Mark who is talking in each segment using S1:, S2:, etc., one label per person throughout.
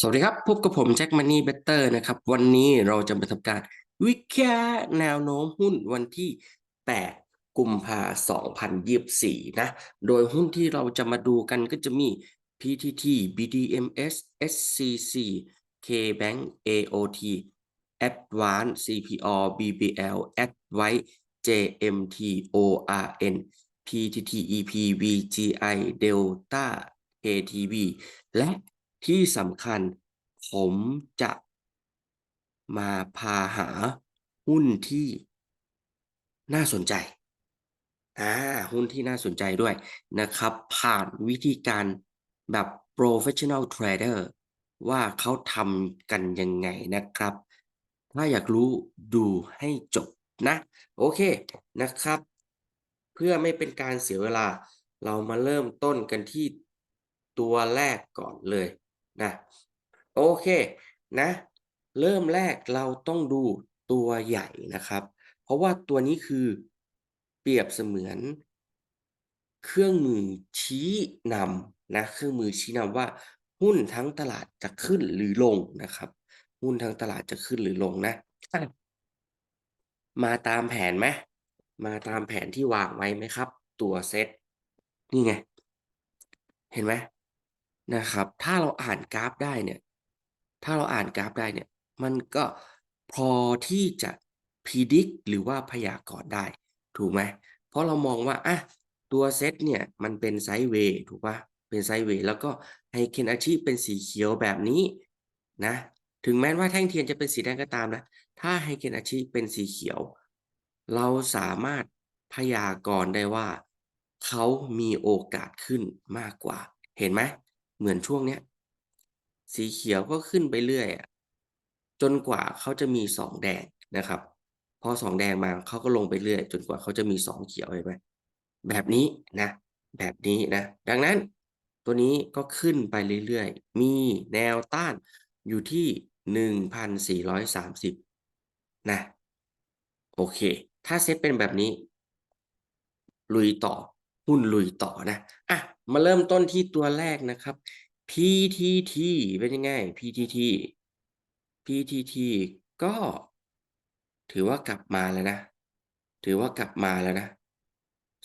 S1: สวัสดีครับ พบกับผมแจ็คมันนี่เบเตอร์นะครับ วันนี้เราจะมาทำการวิเคราะห์แนวโน้มหุ้นวันที่ 8 กุมภาพันธ์2024 นะ โดยหุ้นที่เราจะมาดูกันก็จะมี PTT BDMs SCC KBank AOT Advance CPO BBL Advice JMT ORN PTT EP VGI Delta KTB และ ที่สำคัญ ผมจะมาพาหาหุ้นที่น่าสนใจ อ่า หุ้นที่น่าสนใจด้วยนะครับ ผ่านวิธีการแบบ professional trader ว่าเขาทำกันยังไงนะครับ ถ้าอยากรู้ดูให้จบนะ โอเคนะครับ เพื่อไม่เป็นการเสียเวลา เรามาเริ่มต้นกันที่ตัวแรกก่อนเลย นะโอเคนะเริ่มแรกเราต้องดูตัวใหญ่นะครับ เพราะว่าตัวนี้คือเปรียบเสมือน เครื่องมือชี้นำนะเครื่องมือชี้นำว่า หุ้นทั้งตลาดจะขึ้นหรือลงนะครับ หุ้นทั้งตลาดจะขึ้นหรือลงนะอะมาตามแผนไหมมาตามแผนที่วางไว้ไหมครับ ตัวเซตนี่ไง เห็นไหม นะครับ ถ้าเราอ่านกราฟได้เนี่ย ถ้าเราอ่านกราฟได้เนี่ย มันก็พอที่จะพิจิตรหรือว่าพยากรณ์ได้ ถูกไหม เพราะเรามองว่าอะตัวเซตเนี่ยมันเป็นไซด์เวย์ถูกปะเป็นไซด์เวย์แล้วก็ไฮเคนอาชีพเป็นสีเขียวแบบนี้นะ ถึงแม้ว่าแท่งเทียนจะเป็นสีแดงก็ตามนะ ถ้าไฮเคนอาชีพเป็นสีเขียว เราสามารถพยากรณ์ได้ว่า เขามีโอกาสขึ้นมากกว่า เห็นไหม เหมือนช่วงเนี้ยสีเขียวก็ขึ้นไปเรื่อยอะจนกว่าเขาจะมีสองแดงนะครับ พอสองแดงมาเขาก็ลงไปเรื่อย จนกว่าเขาจะมีสองเขียวเห็นไหมแบบนี้นะ แบบนี้นะ ดังนั้นตัวนี้ก็ขึ้นไปเรื่อยๆ มีแนวต้านอยู่ที่หนึ่งพันสี่ร้อยสามสิบนะ โอเค ถ้าเซตเป็นแบบนี้ ลุยต่อ หุ้นลุยต่อนะ อะ มาเริ่มต้นที่ตัวแรกนะครับ PTT เป็นยังไง PTT PTT ก็ ถือว่ากลับมาแล้วนะ ถือว่ากลับมาแล้วนะ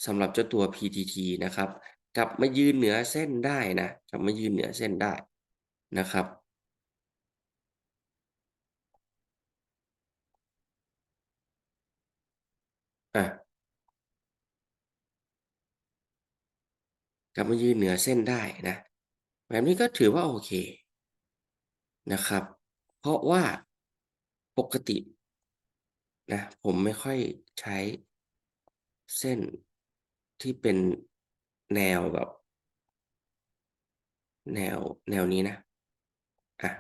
S1: สำหรับเจ้าตัว PTT นะครับ กลับมายืนเหนือเส้นได้นะกลับมายืนเหนือเส้นได้นะครับ อะ กลับมายืนเหนือเส้นได้นะ แบบนี้ก็ถือว่าโอเคนะครับ เพราะว่าปกตินะผมไม่ค่อยใช้เส้นที่เป็นแนวแบบ แนวแนวนี้นะอะ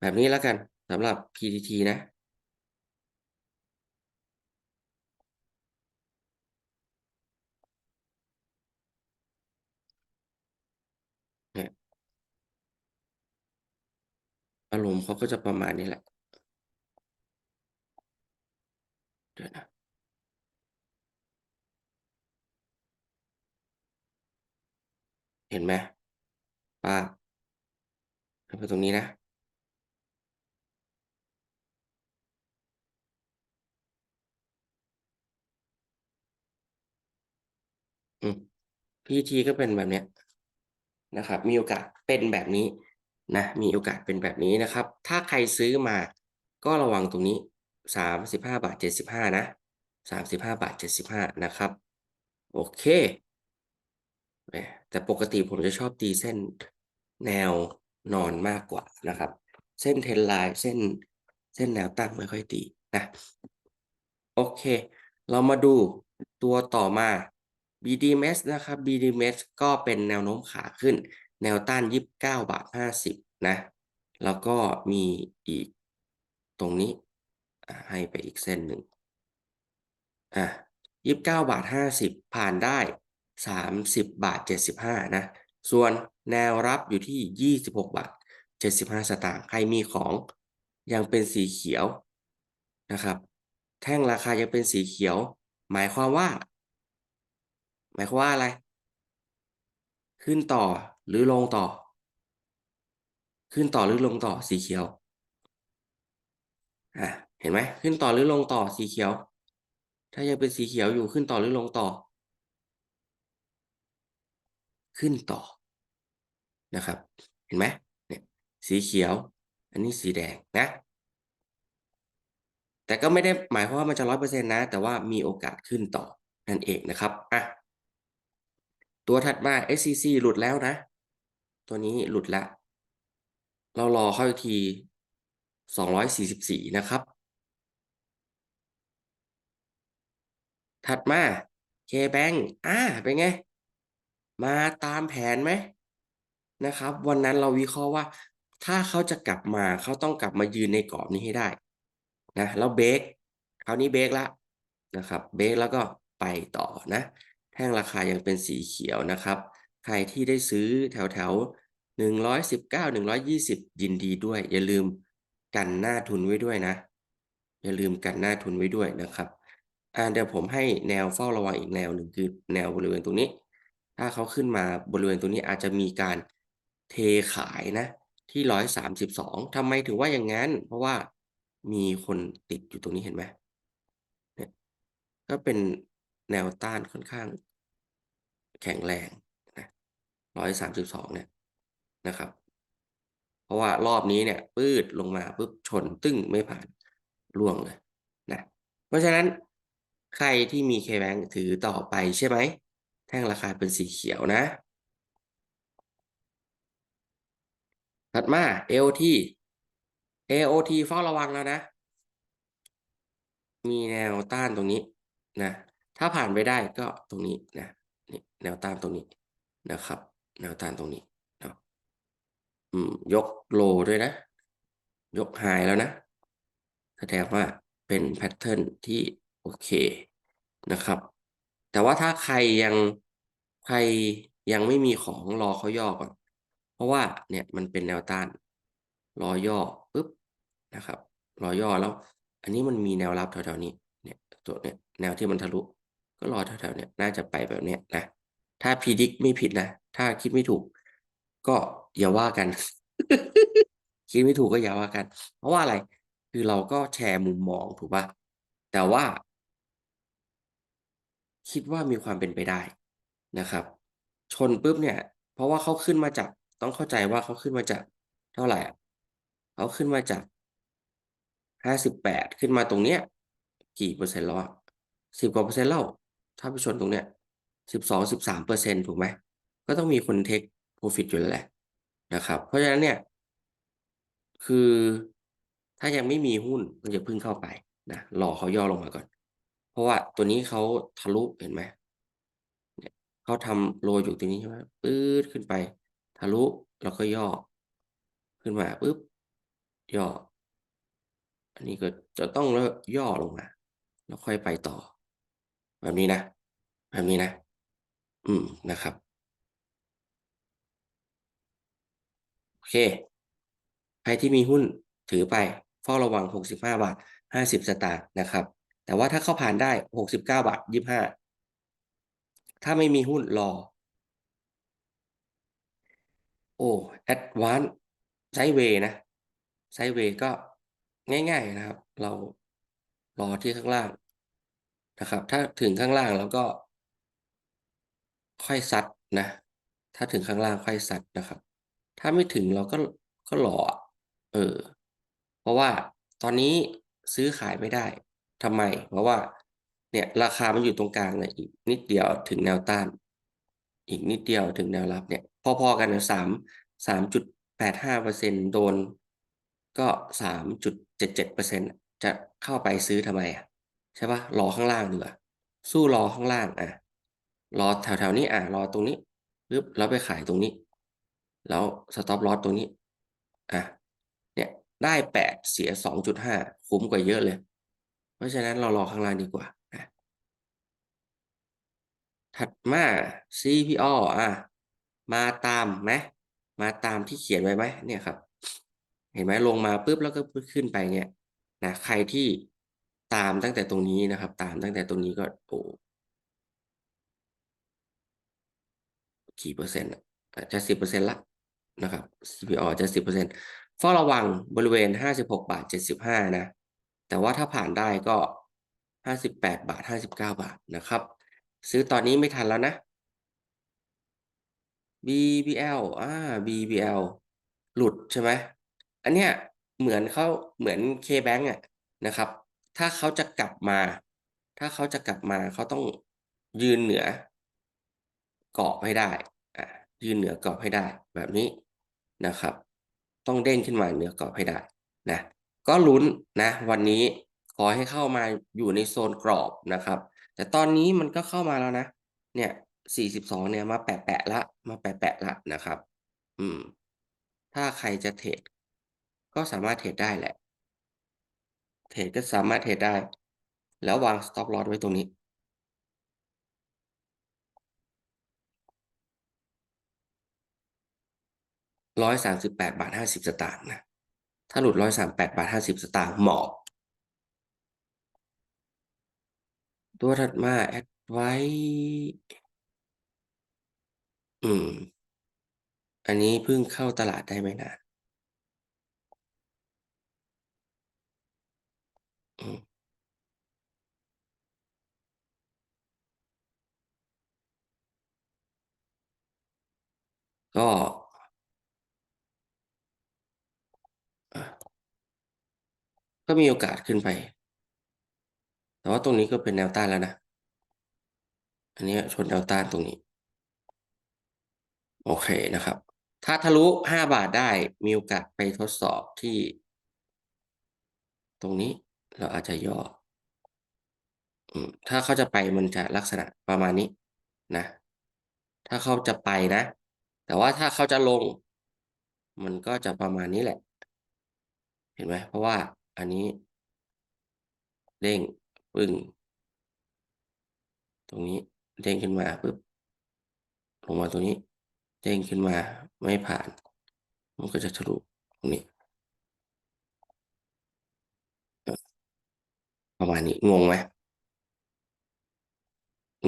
S1: แบบนี้แล้วกันสำหรับ PTT นะ อารมณ์เขาก็จะประมาณนี้แหละเดี๋ยวนะเห็นไหมป้าไปตรงนี้นะอืม PT ก็เป็นแบบเนี้ยนะครับ มีโอกาสเป็นแบบนี้ นะมีโอกาสเป็นแบบนี้นะครับ ถ้าใครซื้อมาก็ระวังตรงนี้สามสิบห้าบาทเจ็ดสิบห้านะสามสิบห้าบาทเจ็ดสิบห้านะครับ โอเค แต่ปกติผมจะชอบตีเส้นแนวนอนมากกว่านะครับ เส้นเทรนไลน์เส้นเส้นแนวตั้งไม่ค่อยตีนะ โอเค เรามาดูตัวต่อมา BDMs นะครับ BDMs ก็เป็นแนวโน้มขาขึ้น แนวต้านยี่สิบเก้าบาทห้าสิบ นะ แล้วก็มีอีกตรงนี้ให้ไปอีกเส้นหนึ่งอะยี่สิบเก้าบาทห้าสิบผ่านได้สามสิบบาทเจ็ดสิบห้านะ ส่วนแนวรับอยู่ที่ยี่สิบหกบาทเจ็ดสิบห้าสตางค์ใครมีของยังเป็นสีเขียวนะครับ แท่งราคายังเป็นสีเขียว หมายความว่า หมายความว่าอะไร ขึ้นต่อหรือลงต่อ ขึ้นต่อหรือลงต่อสีเขียวอะเห็นไหมขึ้นต่อหรือลงต่อสีเขียว ถ้ายังเป็นสีเขียวอยู่ขึ้นต่อหรือลงต่อ ขึ้นต่อนะครับ เห็นไหมเนี่ยสีเขียว อันนี้สีแดงนะ แต่ก็ไม่ได้หมายความว่ามันจะร้อยเปอร์เซ็นต์นะ แต่ว่ามีโอกาสขึ้นต่อนั่นเองนะครับอะตัวถัดมา SCC หลุดแล้วนะ ตัวนี้หลุดล้ว เรารอเข้าอีกทีสองร้อยสี่สิบสี่นะครับ ถัดมา KBank อ่า เป็นไง มาตามแผนไหมนะครับ วันนั้นเราวิเคราะห์ว่า ถ้าเขาจะกลับมาเขาต้องกลับมายืนในกรอบนี้ให้ได้นะแล้วเบรกคราวนี้เบรกละนะครับ เบรกแล้วก็ไปต่อนะ แท่งราคายังเป็นสีเขียวนะครับ ใครที่ได้ซื้อแถวแถว หนึ่งร้อยสิบเก้าหนึ่งร้อยยี่สิบยินดีด้วย อย่าลืมกันหน้าทุนไว้ด้วยนะ อย่าลืมกันหน้าทุนไว้ด้วยนะครับอ่าเดี๋ยวผมให้แนวเฝ้าระวังอีกแนวหนึ่งคือแนวบริเวณตรงนี้ ถ้าเขาขึ้นมาบริเวณตรงนี้อาจจะมีการเทขายนะที่ร้อยสามสิบสองทำไมถึงว่าอย่างนั้น เพราะว่ามีคนติดอยู่ตรงนี้เห็นไหมเนี่ยก็เป็นแนวต้านค่อนข้างแข็งแรงนะร้อยสามสิบสองเนี่ย นะครับ เพราะว่ารอบนี้เนี่ยปืดลงมาปุ๊บชนตึ้งไม่ผ่านล่วงเลยนะเพราะฉะนั้นใครที่มี KBank ถือต่อไปใช่ไหม แท่งราคาเป็นสีเขียวนะ ถัดมา AOT AOT เฝ้าระวังแล้วนะ มีแนวต้านตรงนี้นะ ถ้าผ่านไปได้ก็ตรงนี้นะนี่แนวต้านตรงนี้นะครับ แนวต้านตรงนี้ ยกโลด้วยนะ ยกไฮแล้วนะ แสดงว่าเป็นแพทเทิร์นที่โอเคนะครับ แต่ว่าถ้าใครยังใครยังไม่มีของรอเขาย่อก่อน เพราะว่าเนี่ยมันเป็นแนวต้าน รอย่อปุ๊บนะครับ รอย่อแล้ว อันนี้มันมีแนวรับแถวๆนี้เนี่ยตัวเนี่ยแนวที่มันทะลุ ก็รอแถวๆเนี้ยน่าจะไปแบบเนี้ยนะ ถ้าพีดิกไม่ผิดนะ ถ้าคิดไม่ถูก ก็ อย่าว่ากัน คิดไม่ถูกก็อย่าว่ากัน เพราะว่าอะไร คือเราก็แชร์มุมมองถูกป่ะแต่ว่า คิดว่ามีความเป็นไปได้นะครับ ชนปุ๊บเนี่ย เพราะว่าเขาขึ้นมาจากต้องเข้าใจว่าเขาขึ้นมาจากเท่าไหร่เขาขึ้นมาจากห้าสิบแปดขึ้นมาตรงเนี้ย กี่เปอร์เซ็นต์แล้วอะสิบกว่าเปอร์เซ็นต์แล้วถ้าไปชนตรงเนี้ยสิบสองสิบสามเปอร์เซ็นต์ถูกไหมก็ต้องมีคนเทคโปรฟิตอยู่แล้วแหละ นะครับ เพราะฉะนั้นเนี่ย คือถ้ายังไม่มีหุ้นก็อย่าเพิ่งเข้าไปนะรอเขาย่อลงมาก่อน เพราะว่าตัวนี้เขาทะลุเห็นไหมเนี่ยเขาทำโรยอยู่ตรงนี้ใช่ไหมปื๊ดขึ้นไป ทะลุแล้วก็ย่อ ขึ้นมาปุ๊บย่อ อันนี้ก็จะต้องแล้วย่อลงมา แล้วค่อยไปต่อ แบบนี้นะ แบบนี้นะ อืมนะครับ โอ เคใครที่มีหุ้นถือไปเฝ้าระวัง 65 บาท 50 สตางค์นะครับ แต่ว่าถ้าเข้าผ่านได้ 69 บาท 25 ถ้าไม่มีหุ้นรอ โอ้แอดวานไซเวนะไซเวก็ง่าย ๆนะครับ เรารอที่ข้างล่างนะครับ ถ้าถึงข้างล่างแล้วก็ ค่อยซัดนะ ถ้าถึงข้างล่างค่อยซัดนะครับ ถ้าไม่ถึงเราก็ก็รอเออ เพราะว่าตอนนี้ซื้อขายไม่ได้ทำไม เพราะว่า เนี่ยราคามันอยู่ตรงกลางเลยอีกนิดเดียวถึงแนวต้าน อีกนิดเดียวถึงแนวรับเนี่ย พอๆกันนะสามสามจุดแปดห้าเปอร์เซ็นโดน ก็สามจุดเจ็ดเจ็ดเปอร์เซ็นจะเข้าไปซื้อทำไมอะใช่ปะรอข้างล่างดีกว่าสู้รอข้างล่างอะรอแถวๆนี้อะรอตรงนี้ปึ๊บแล้วไปขายตรงนี้ แล้วสต็อปลอสตรงนี้อะเนี่ยได้แปดเสียสองจุดห้าคุ้มกว่าเยอะเลย เพราะฉะนั้นเรารอข้างล่างดีกว่าถัดมา CPO อะ มาตามไหมมาตามที่เขียนไว้ไหมเนี่ยครับ เห็นไหมลงมาปุ๊บแล้วก็ขึ้นไปเนี่ยนะใครที่ตามตั้งแต่ตรงนี้นะครับ ตามตั้งแต่ตรงนี้ก็โอ้กี่เปอร์เซ็นต์อะจะสิบเปอร์เซ็นต์ละ นะครับ CPO จะสิบเปอร์เซ็นต์ฝ้าระวังบริเวณห้าสิบหกบาทเจ็ดสิบห้านะ แต่ว่าถ้าผ่านได้ก็ห้าสิบแปดบาทห้าสิบเก้าบาทนะครับ ซื้อตอนนี้ไม่ทันแล้วนะ BBL อ่า BBL หลุดใช่ไหม อันเนี้ยเหมือนเขาเหมือน KBank อะนะครับ ถ้าเขาจะกลับมา ถ้าเขาจะกลับมาเขาต้องยืนเหนือกรอบให้ได้อ่ายืนเหนือกรอบให้ได้แบบนี้ นะครับ ต้องเด้งขึ้นมาเหนือกรอบให้ได้นะก็ลุ้นนะ วันนี้ขอให้เข้ามาอยู่ในโซนกรอบนะครับ แต่ตอนนี้มันก็เข้ามาแล้วนะ เนี่ยสี่สิบสองเนี่ยมาแปะแปะละ มาแปะแปะละนะครับ อืม ถ้าใครจะเทรดก็สามารถเทรดได้แหละ เทรดก็สามารถเทรดได้ แล้ววาง stop loss ไว้ตรงนี้ ร้อยสามสิบแปดบาทห้าสิบสตางค์นะ ถ้าหลุดร้อยสามแปดบาทห้าสิบสตางค์หมอบตัวถัดมาแอดไว้ อืม อันนี้เพิ่งเข้าตลาดได้ไม่นานอืมก็อะ ก็มีโอกาสขึ้นไป แต่ว่าตรงนี้ก็เป็นแนวต้านแล้วนะ อันนี้ชนแนวต้านตรงนี้ โอเคนะครับ ถ้าทะลุห้าบาทได้มีโอกาสไปทดสอบที่ ตรงนี้เราอาจจะย่อถ้าเขาจะไปมันจะลักษณะประมาณนี้นะ ถ้าเขาจะไปนะ แต่ว่าถ้าเขาจะลง มันก็จะประมาณนี้แหละ เห็นไหมเพราะว่า อันนี้เด้งปึ้ง ตรงนี้เด้งขึ้นมาปุ๊บลงมาตรงนี้เด้งขึ้นมาไม่ผ่าน มันก็จะทะลุตรงนี้ประมาณนี้งงไหม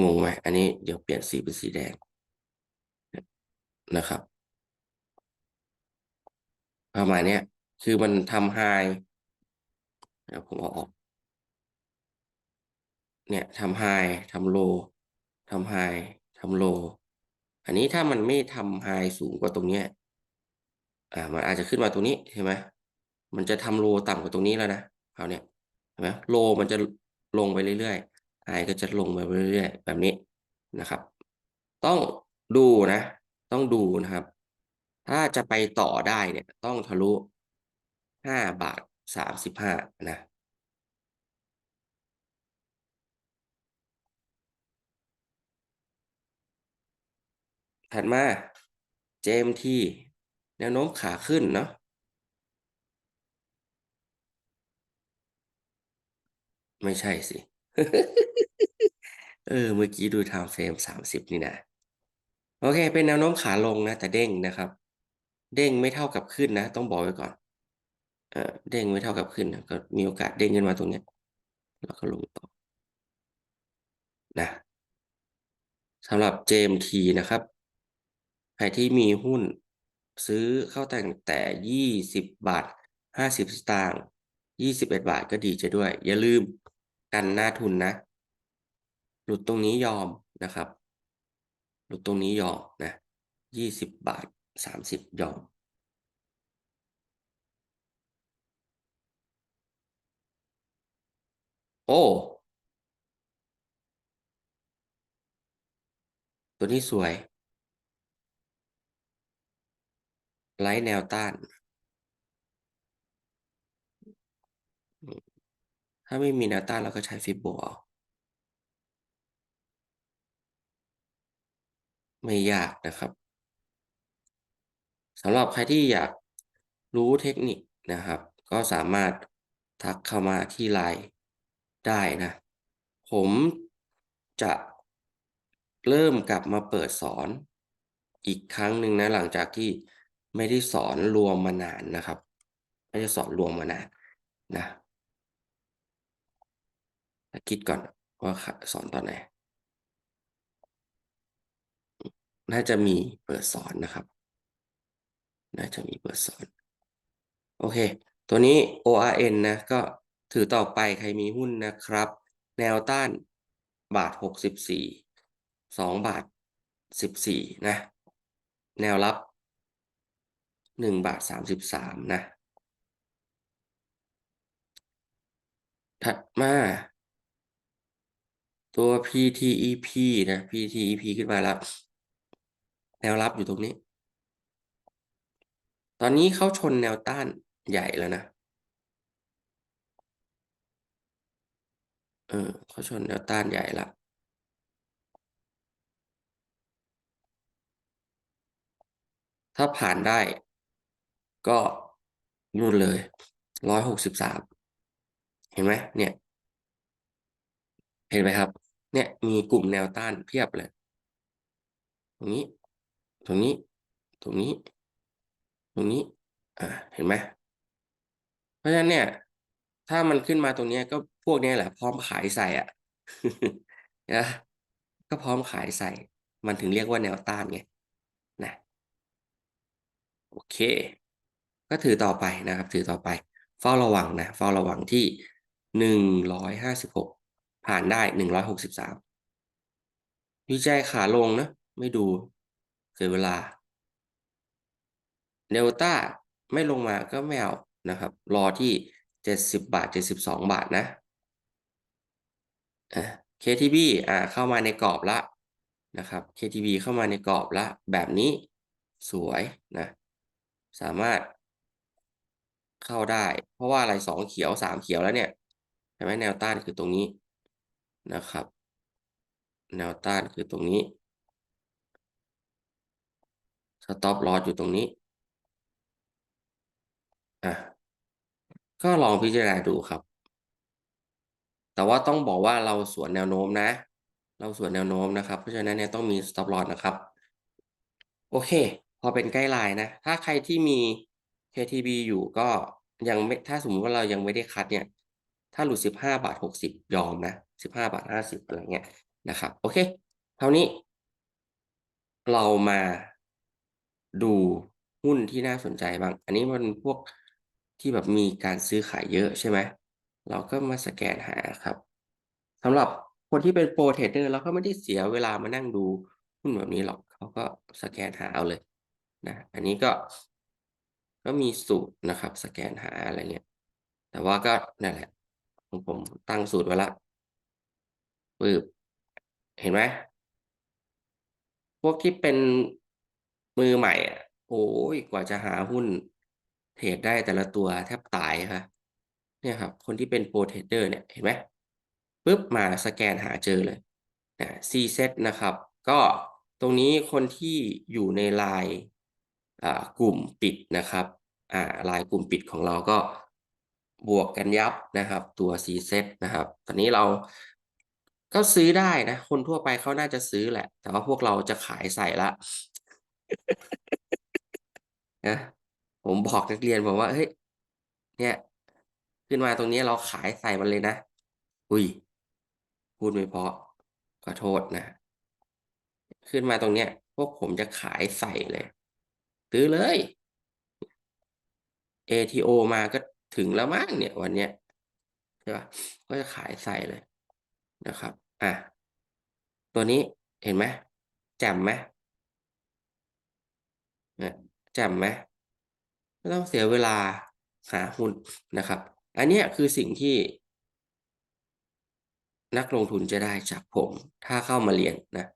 S1: งงไหมอันนี้เดี๋ยวเปลี่ยนสีเป็นสีแดงนะครับประมาณนี้คือมันทำไฮ เดี๋ยวผมเอาออก เนี่ยทำไฮทำโลทำไฮทำโล อันนี้ถ้ามันไม่ทำไฮสูงกว่าตรงเนี้ย อ่า มันอาจจะขึ้นมาตรงนี้ใช่ไหมมันจะทำโลต่ำกว่าตรงนี้แล้วนะคราวเนี้ยเห็นไหมโลมันจะลงไปเรื่อยๆไฮก็จะลงไปเรื่อยๆแบบนี้นะครับ ต้องดูนะ ต้องดูนะครับ ถ้าจะไปต่อได้เนี่ย ต้องทะลุห้าบาท สามสิบห้านะถัดมา JMT แนวโน้มขาขึ้นเนาะไม่ใช่สิ เออ เมื่อกี้ดู time frame สามสิบนี่นะ โอเค เป็นแนวโน้มขาลงนะ แต่เด้งนะครับ เด้งไม่เท่ากับขึ้นนะ ต้องบอกไว้ก่อน เออเด้งไม่เท่ากับขึ้นนะก็มีโอกาสเด้งขึ้นมาตรงเนี้ยแล้วก็ลงต่อนะสำหรับ JMT นะครับ ใครที่มีหุ้นซื้อเข้าแตั้งแต่ยี่สิบบาทห้าสิบสตางค์ยี่สิบเอ็ดบาทก็ดีจะด้วย อย่าลืมกันหน้าทุนนะ หลุดตรงนี้ยอมนะครับ หลุดตรงนี้ยอมนะยี่สิบบาทสามสิบยอม โอ้ ตัวนี้สวยไล่แนวต้าน ถ้าไม่มีแนวต้านเราก็ใช้ฟิบโบเอาไม่ยากนะครับสำหรับใครที่อยากรู้เทคนิคนะครับ ก็สามารถทักเข้ามาที่ไลน์ ได้นะ ผมจะเริ่มกลับมาเปิดสอนอีกครั้งหนึ่งนะ หลังจากที่ไม่ได้สอนรวมมานานนะครับไม่ได้สอนรวมมานานนะคิดก่อนว่าสอนตอนไหน น่าจะมีเปิดสอนนะครับ น่าจะมีเบอร์สอน โอเค ตัวนี้ ORN นะ ก็ ถือต่อไปใครมีหุ้นนะครับ แนวต้านบาทหกสิบสี่สองบาทสิบสี่นะ แนวรับหนึ่งบาทสามสิบสามนะ ถัดมา ตัว PTEP นะ PTEP ขึ้นมาแล้ว แนวรับอยู่ตรงนี้ ตอนนี้เขาชนแนวต้านใหญ่แล้วนะ เออเขาชนแนวต้านใหญ่ละถ้าผ่านได้ ก็นู่นเลยร้อยหกสิบสามเห็นไหมเนี่ย เห็นไหมครับ เนี่ยมีกลุ่มแนวต้านเพียบเลย ตรงนี้ ตรงนี้ ตรงนี้ ตรงนี้ อ่า เห็นไหม เพราะฉะนั้นเนี่ย ถ้ามันขึ้นมาตรงนี้ก็พวกนี้แหละ พร้อมขายใส่อะนะก็พร้อมขายใส่ มันถึงเรียกว่าแนวต้านไงนะโอเค ก็ถือต่อไปนะครับ ถือต่อไป เฝ้าระวังนะเฝ้าระวังที่หนึ่งร้อยห้าสิบหกผ่านได้หนึ่งร้อยหกสิบสามวิจัยขาลงนะ ไม่ดูเสียเวลาเดลต้าไม่ลงมาก็ไม่เอานะครับ รอที่ เจ็ดสิบบาทเจ็ดสิบสองบาทนะอ่า KTB อ่าเข้ามาในกรอบละนะครับ KTB เข้ามาในกรอบละแบบนี้สวยนะ สามารถเข้าได้ เพราะว่าอะไรสองเขียวสามเขียวแล้วเนี่ยเห็นไหมแนวต้านคือตรงนี้นะครับ แนวต้านคือตรงนี้สต็อปลอสอยู่ตรงนี้อะ ก็ลองพิจารณาดูครับ แต่ว่าต้องบอกว่าเราสวนแนวโน้มนะ เราสวนแนวโน้มนะครับ เพราะฉะนั้นเนี่ยต้องมี stop loss นะครับ โอเค พอเป็นใกล้ไลน์นะ ถ้าใครที่มี KTB อยู่ก็ยังไม่ ถ้าสมมติว่าเรายังไม่ได้คัดเนี่ย ถ้าหลุดสิบห้าบาทหกสิบยอมนะสิบห้าบาทห้าสิบอะไรเงี้ยนะครับ โอเค เท่านี้ เรามาดูหุ้นที่น่าสนใจบ้าง อันนี้มันพวก ที่แบบมีการซื้อขายเยอะใช่ไหมเราก็มาสแกนหาครับสำหรับคนที่เป็นโปรเทรดเดอร์เราก็ไม่ได้เสียเวลามานั่งดูหุ้นแบบนี้หรอกเขาก็สแกนหาเอาเลยนะอันนี้ก็ ก็มีสูตรนะครับ สแกนหาอะไรเงี้ยแต่ว่าก็นั่นแหละผมผมตั้งสูตรไว้ละปึ๊บเห็นไหมพวกที่เป็นมือใหม่อะโอ้ยกว่าจะหาหุ้น เทรดได้แต่ละตัวแทบตายค่ะเนี่ยครับ คนที่เป็นโปรเทรดเดอร์เนี่ยเห็นไหมปุ๊บมาสแกนหาเจอเลยนะ C set นะครับ ก็ตรงนี้คนที่อยู่ในไลน์อ่ากลุ่มปิดนะครับอ่าไลน์กลุ่มปิดของเราก็บวกกันยับนะครับ ตัว C set นะครับ ตอนนี้เราก็ซื้อได้นะ คนทั่วไปเขาน่าจะซื้อแหละ แต่ว่าพวกเราจะขายใส่ละนะ ผมบอกนักเรียนบอกว่าเฮ้ยเนี่ย ขึ้นมาตรงนี้เราขายใส่มันเลยนะ อุ้ย พูดไม่เพราะขอโทษนะ ขึ้นมาตรงเนี้ย พวกผมจะขายใส่เลยซื้อเลย ATO มาก็ถึงแล้วมั้งเนี่ย วันเนี้ยใช่ปะก็จะขายใส่เลยนะครับ อะ ตัวนี้เห็นไหมแจ่มไหมเนี่ยแจ่มไหม ไม่ต้องเสียเวลาหาหุ้นนะครับ อันนี้คือสิ่งที่ นักลงทุนจะได้จากผม ถ้าเข้ามาเรียนนะ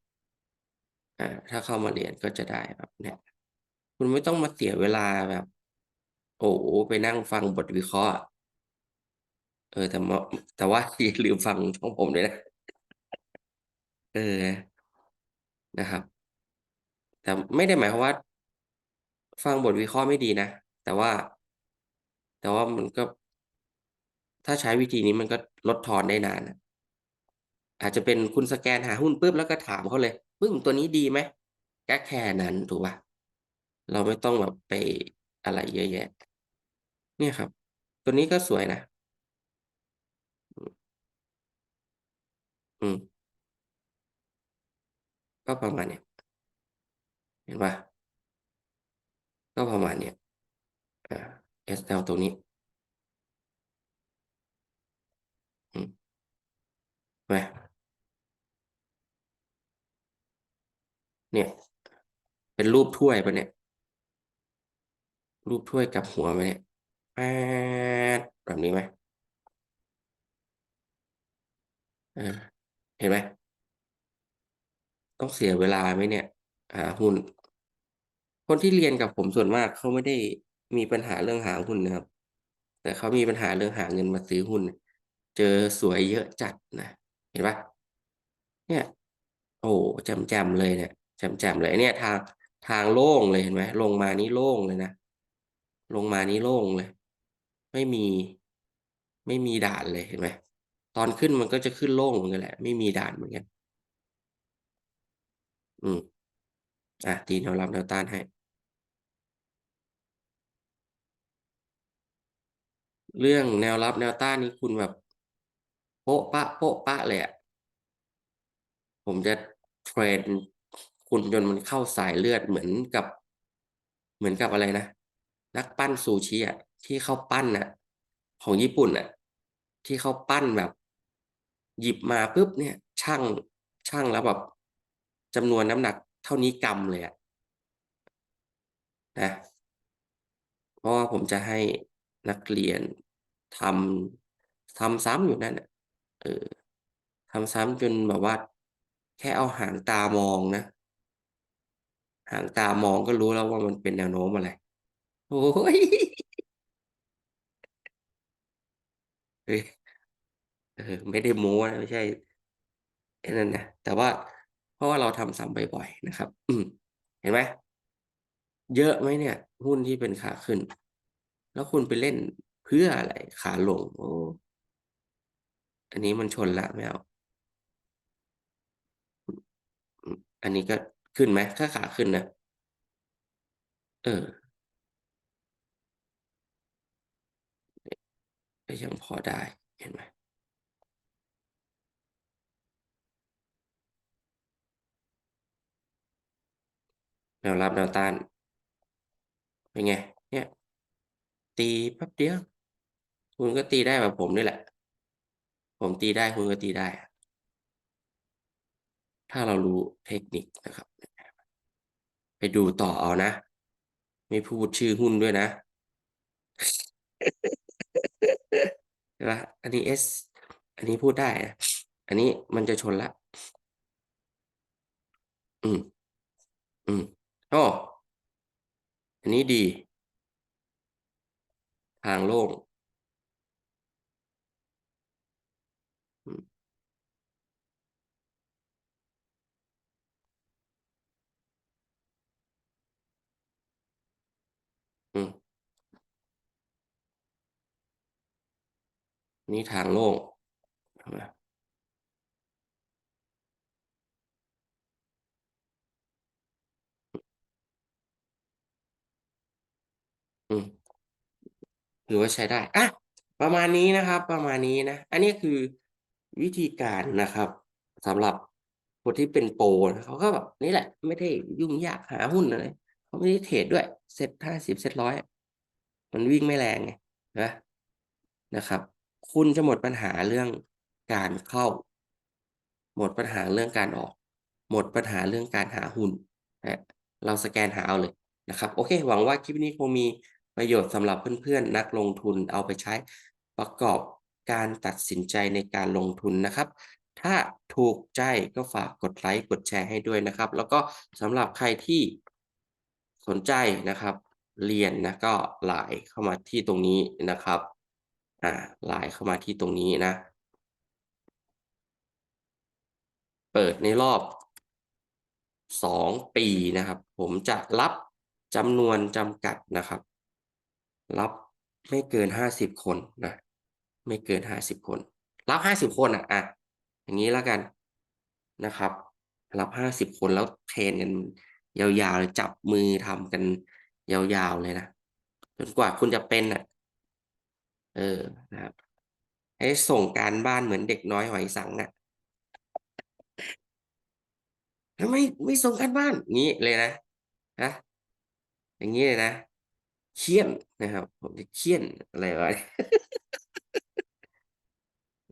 S1: อ่าถ้าเข้ามาเรียนก็จะได้แบบเนี่ยคุณไม่ต้องมาเสียเวลาแบบ โอ้โหไปนั่งฟังบทวิเคราะห์เออแต่มาแต่ว่าอย่าลืมฟังช่องผมด้วยนะ เออนะครับ แต่ไม่ได้หมายความว่า ฟังบทวิเคราะห์ไม่ดีนะ แต่ว่า แต่ว่ามันก็ ถ้าใช้วิธีนี้มันก็ลดทอนได้นานนะอาจจะเป็นคุณสแกนหาหุ้นปุ๊บแล้วก็ถามเขาเลยปึ้งตัวนี้ดีไหมแค่แค่นั้นถูกป่ะเราไม่ต้องแบบไปอะไรเยอะแยะ เนี่ยครับ ตัวนี้ก็สวยนะ อืม ก็ประมาณเนี้ยเห็นป่ะก็ประมาณเนี้ย SL ตรงนี้มไหมเนี่ย เป็นรูปถ้วยปะเนี่ย รูปถ้วยกับหัวไหมเนี่ยแปดแบบนี้ไหมเออเห็นไหม ต้องเสียเวลาไหมเนี่ย หาหุ้น คนที่เรียนกับผมส่วนมากเขาไม่ได้ มีปัญหาเรื่องหาหุ้นนะครับ แต่เขามีปัญหาเรื่องหาเงินมาซื้อหุ้น เจอสวยเยอะจัดนะ เห็นปะเนี่ย โอ้จมแจมเลยเนี่ยจมแจมเลยเนี่ยทางทางโล่งเลยเห็นไหมลงมานี้โล่งเลยนะ ลงมานี้โล่งเลย ไม่มี ไม่มีด่านเลยเห็นไหมตอนขึ้นมันก็จะขึ้นโล่งเหมือนกันแหละ ไม่มีด่านเหมือนกัน อืม อะตีแนวรับแนวต้านให้ เรื่องแนวรับแนวต้านนี้คุณแบบโป๊ะปะโป๊ะปะเลยอะผมจะเทรนคุณจนมันเข้าสายเลือดเหมือนกับ เหมือนกับอะไรนะ นักปั้นซูชิอะที่เขาปั้นอะของญี่ปุ่นอะที่เขาปั้นแบบ หยิบมาปุ๊บเนี่ย ช่างช่างแล้วแบบจำนวนน้ำหนักเท่านี้กรัมเลยอะนะเพราะว่าผมจะให้ นักเรียนทำทำซ้ำอยู่นั่นน่ะเออทำซ้ำจนแบบว่า แค่เอาหางตามองนะ หางตามองก็รู้แล้วว่ามันเป็นแนวโน้มอะไร โอ้ยเออไม่ได้โม้นะไม่ใช่ไอ้นั่นนะแต่ว่าเพราะว่าเราทำซ้ำบ่อยๆนะครับ อืเห็นไหมเยอะไหมเนี่ย หุ้นที่เป็นขาขึ้น แล้วคุณไปเล่นเพื่ออะไรขาลง โอ้อันนี้มันชนละไม่เอาอันนี้ก็ขึ้นไหมถ้าขาขึ้นนะเออก็ยังพอได้เห็นไหมแนวรับแนวต้านเป็นไงเนี่ย ตีแป๊บเดียวคุณก็ตีได้แบบผมนี่แหละ ผมตีได้คุณก็ตีได้ ถ้าเรารู้เทคนิคนะครับ ไปดูต่อเอานะ ไม่พูดชื่อหุ้นด้วยนะใช่ปะอันนี้ S อันนี้พูดได้นะอันนี้มันจะชนละ อืม อืมโอ้อันนี้ดี ทางโล่งอืมนี่ทางโล่งใช่ไหมอืม ถือว่าใช้ได้อะประมาณนี้นะครับ ประมาณนี้นะ อันนี้คือวิธีการนะครับสำหรับคนที่เป็นโปรนะเขาก็แบบนี่แหละ ไม่ได้ยุ่งยากหาหุ้นอะไรเขาไม่ได้เทรดด้วยเซ็ตห้าสิบเซ็ตร้อยมันวิ่งไม่แรงไงนะนะครับ คุณจะหมดปัญหาเรื่องการเข้า หมดปัญหาเรื่องการออก หมดปัญหาเรื่องการหาหุ้นนะเราสแกนหาเอาเลยนะครับ โอเค หวังว่าคลิปนี้คงมี ประโยชน์สำหรับเพื่อนๆ นักลงทุนเอาไปใช้ประกอบการตัดสินใจในการลงทุนนะครับ ถ้าถูกใจก็ฝากกดไลค์กดแชร์ให้ด้วยนะครับ แล้วก็สำหรับใครที่สนใจนะครับ เรียนนะก็ไลน์เข้ามาที่ตรงนี้นะครับอ่าไลน์เข้ามาที่ตรงนี้นะ เปิดในรอบสองปีนะครับ ผมจะรับจำนวนจำกัดนะครับ รับไม่เกินห้าสิบคนนะไม่เกินห้าสิบคน รับห้าสิบคนอะอะอย่างนี้แล้วกันนะครับ รับห้าสิบคนแล้วเทรนกันยาวๆเลยจับมือทำกันยาวๆเลยนะจนกว่าคุณจะเป็นอะ เออนะครับให้ส่งการบ้านเหมือนเด็กน้อยหอยสังอะทำไมไม่ส่งการบ้านงี้เลยนะนะอย่างนี้เลยนะ เคี่ยนนะครับ ผมจะเคี่ยนอะไรวะ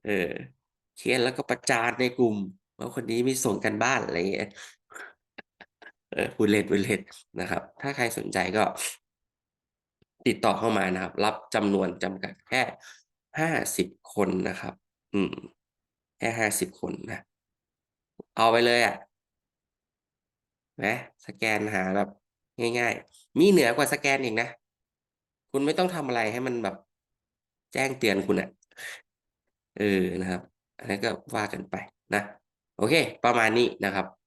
S1: เออเขียนแล้วก็ประจานในกลุ่มว่าคนนี้ไม่ส่งกันบ้านอะไรเงี้ยเออพูดเล่นพูดเล่นนะครับ ถ้าใครสนใจก็ ติดต่อเข้ามานะครับ รับจำนวนจำกัดแค่ห้าสิบคนนะครับ อืม แค่ห้าสิบคนนะ เอาไปเลยอะนะสแกนหาแบบง่าย ๆ มีเหนือกว่าสแกนอีกนะ คุณไม่ต้องทำอะไรให้มันแบบ แจ้งเตือนคุณอะเออนะครับ อันนั้นก็ว่ากันไปนะ โอเค ประมาณนี้นะครับ